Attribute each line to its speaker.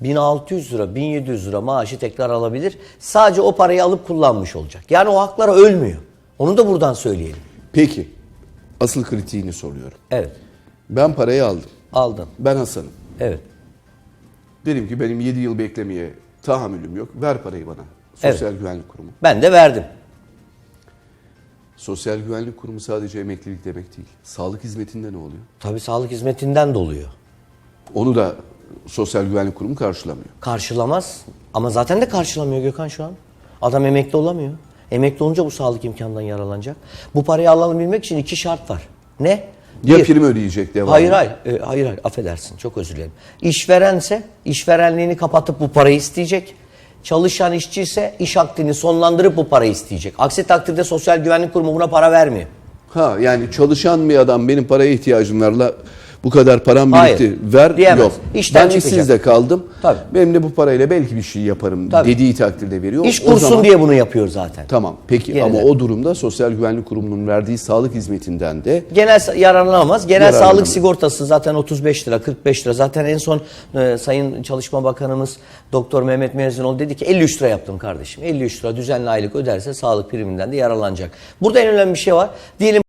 Speaker 1: 1600 lira, 1700 lira maaşı tekrar alabilir. Sadece o parayı alıp kullanmış olacak. Yani o haklar ölmüyor. Onu da buradan söyleyelim.
Speaker 2: Peki. Asıl kritiğini soruyorum.
Speaker 1: Evet.
Speaker 2: Ben parayı aldım.
Speaker 1: Aldın.
Speaker 2: Ben Hasan'ım.
Speaker 1: Evet.
Speaker 2: Dedim ki benim 7 yıl beklemeye tahammülüm yok. Ver parayı bana. Sosyal Güvenlik Kurumu.
Speaker 1: Ben de verdim.
Speaker 2: Sosyal Güvenlik Kurumu sadece emeklilik demek değil. Sağlık hizmetinde ne oluyor?
Speaker 1: Tabii sağlık hizmetinden doluyor.
Speaker 2: Onu da Sosyal Güvenlik Kurumu karşılamıyor.
Speaker 1: Karşılamaz. Ama zaten de karşılamıyor Gökhan şu an. Adam emekli olamıyor. Emekli olunca bu sağlık imkanından yararlanacak. Bu parayı alabilmek için iki şart var. Ne?
Speaker 2: Ya
Speaker 1: Bir,
Speaker 2: prim ödeyecek devamlı.
Speaker 1: Hayır hayır, e, hayır hayır affedersin çok özür dilerim. İşverense işverenliğini kapatıp bu parayı isteyecek. Çalışan işçi ise iş akdini sonlandırıp bu parayı isteyecek. Aksi takdirde Sosyal Güvenlik Kurumu buna para vermiyor.
Speaker 2: Ha yani çalışan bir adam benim paraya ihtiyacım var la bu kadar param
Speaker 1: Hayır,
Speaker 2: birikti ver
Speaker 1: diyemez.
Speaker 2: yok.
Speaker 1: İşten
Speaker 2: ben
Speaker 1: çıkacak.
Speaker 2: işsizde kaldım.
Speaker 1: Tabii.
Speaker 2: Benim de bu parayla belki bir şey yaparım
Speaker 1: Tabii.
Speaker 2: dediği takdirde veriyor.
Speaker 1: İş
Speaker 2: O
Speaker 1: kursun
Speaker 2: zaman-
Speaker 1: diye bunu yapıyor zaten.
Speaker 2: Tamam peki
Speaker 1: Yeniden.
Speaker 2: ama o durumda Sosyal Güvenlik Kurumu'nun verdiği sağlık hizmetinden de
Speaker 1: Genel yararlanamaz. Genel
Speaker 2: Yararlanamaz.
Speaker 1: sağlık sigortası zaten 35 lira, 45 lira. Zaten en son e, Sayın Çalışma Bakanımız Doktor Mehmet Mezunol dedi ki 53 lira yaptım kardeşim. 53 lira düzenli aylık öderse sağlık priminden de yararlanacak. Burada en önemli bir şey var. Diyelim